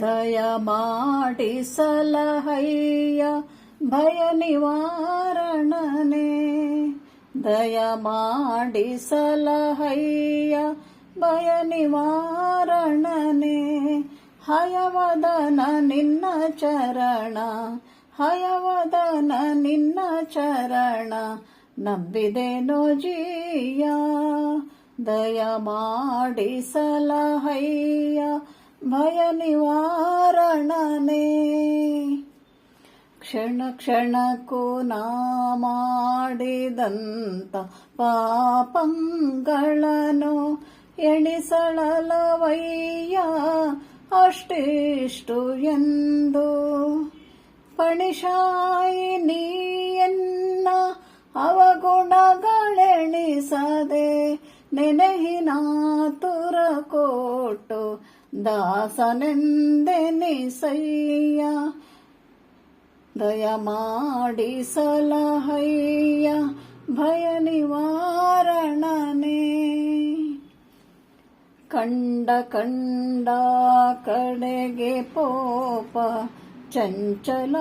ದಯ ಮಾಡಿ ಸಲಹಯ್ಯ, ಭಯ ನಿವಾರಣನೆ. ದಯ ಮಾಡಿ ಸಲಹಯ್ಯ, ಭಯ ನಿವಾರಣನೆ. ಹಯವದನ ನಿನ್ನ ಚರಣ, ಹಯವದನ ನಿನ್ನ ಚರಣ, ನಂಬಿದೆನೋ ಜೀಯ. ದಯ ಮಾಡಿ ಸಲಹಯ್ಯ ಭಯ ನಿವಾರಣನೆ ಕ್ಷಣ ಕ್ಷಣಕ್ಕೂ ನಾ ಮಾಡಿದಂತ ಪಾಪಂಗಳನ್ನು ಎಣಿಸಳಲವಯ್ಯ ಅಷ್ಟಿಷ್ಟು ಎಂದು. ಪಣಿಶಾಯಿ ನೀಯನ್ನ ಅವಗುಣಗಳೆಣಿಸದೆ ನೆನೆಹಿನಾತುರ ತುರ ಕೊಟ್ಟು ದಾಸನೆಂದೆನಿಸಯ್ಯ ದಯ ಮಾಡಿ ಸಲಹಯ್ಯ, ಭಯ ನಿವಾರಣನೆ. ಕಂಡ ಕಂಡ ಕಡೆಗೆ ಪೋಪ, ಚಂಚಲ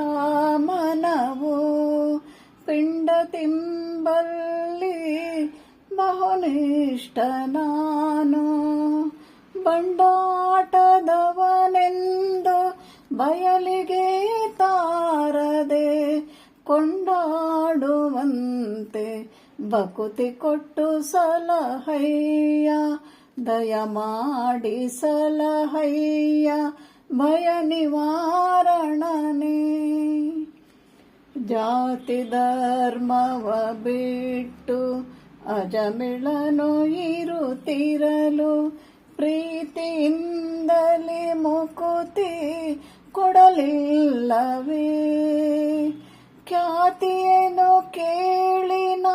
ಮನವು ಪಿಂಡ ತಿಂಬಲ್ಲಿ ಬಹುನಿಷ್ಠ ನಾನು. ಬಂಡಾಟದವನೆಂದು ಬಯಲಿಗೆ ತಾರದೆ ಕೊಂಡಾಡುವಂತೆ ಬಕುತಿ ಕೊಟ್ಟು ಸಲಹಯ್ಯ, ದಯ ಮಾಡಿ ಸಲಹಯ್ಯ, ಭಯ ನಿವಾರಣನೆ. ಜಾತಿ ಧರ್ಮವ ಬಿಟ್ಟು ಅಜಮಿಳನು ಇರುತ್ತಿರಲು ಪ್ರೀತಿಯಿಂದಲೇ ಮುಕುತಿ ಕೊಡಲಿಲ್ಲವೇ? ಖ್ಯಾತಿಯನ್ನು ಕೇಳಿನ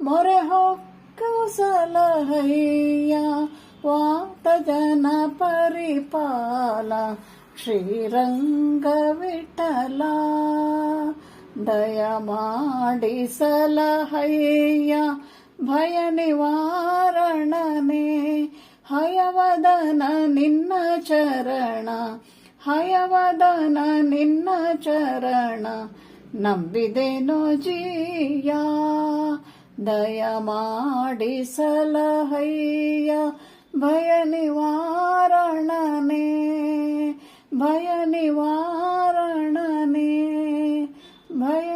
ಮೊರೆ ಹೊಕ್ಕು ಸಲಹಯ್ಯ ವಾತ ಜನ ಪರಿಪಾಲ ಶ್ರೀರಂಗ ವಿಠಲ ದಯ ಮಾಡಿ ಸಲಹಯ್ಯ ಭಯ ನಿವಾರಣನೆ ಹಯವದನ ನಿನ್ನ ಚರಣ, ಹಯವದನ ನಿನ್ನ ಚರಣ, ನಂಬಿದೆನೋ ಜೀಯ ದಯ ಮಾಡಿ ಸಲಹಯ್ಯ, ಭಯ ನಿವಾರಣನೆ ಭಯ ನಿವಾರಣನೆ, ಭಯ